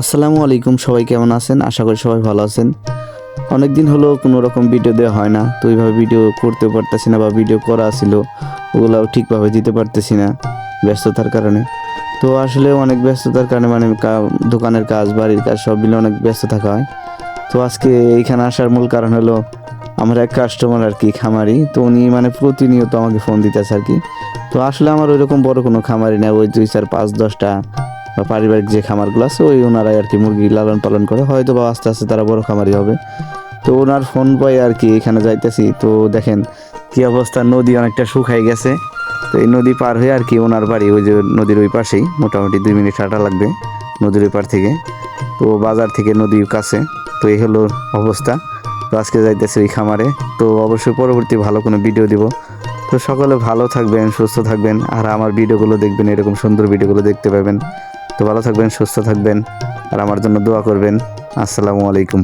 আসসালামু আলাইকুম, সবাই কেমন আছেন? আশা করি সবাই ভালো আছেন। অনেক দিন হলো কোনো রকম ভিডিও দেওয়া হয় না, তো ওইভাবে ভিডিও করতে পারতেছি না বা ভিডিও করা ছিল, ওগুলাও ঠিকভাবে দিতে পারতেছি না ব্যস্ততার কারণে। তো আসলে অনেক ব্যস্ততার কারণে মানে দোকানের কাজ, বাড়ির কাজ সব মিলে অনেক ব্যস্ত থাকা হয়। তো আজকে এইখানে আসার মূল কারণ হলো আমার এক কাস্টমার আর কি, খামারি, তো উনি মানে প্রতিনিয়ত আমাকে ফোন দিতেছে আর কি। তো আসলে আমার ওইরকম বড় কোনো খামারি না ওই দুই চার পাঁচ দশটা বা পারিবারিক যে খামারগুলো আছে, ওই ওনারাই আর কি মুরগি লালন পালন করে। হয়তো বা আস্তে আস্তে তারা বড় খামারি হবে। তো ওনার ফোন পাই আর কি এখানে যাইতেছি। তো দেখেন, কি অবস্থা? নদী অনেকটা শুকাই গেছে। তো এই নদী পার হয়ে আর কি ওনার বাড়ি, ওই যে নদীর ওই পাশেই, মোটামুটি দুই মিনিট হাঁটা লাগবে নদীর ওই পার থেকে। তো বাজার থেকে নদীর কাছে। তো এই হলো অবস্থা। তো আজকে যাইতেছে ওই খামারে। তো অবশ্যই পরবর্তী ভালো কোনো ভিডিও দিব। তো সকলে ভালো থাকবেন, সুস্থ থাকবেন। আর আমার ভিডিওগুলো দেখবেন, এরকম সুন্দর ভিডিওগুলো দেখতে পাবেন। তো ভালো থাকবেন সুস্থ থাকবেন আর আমার জন্য দোয়া করবেন। আসসালামু আলাইকুম।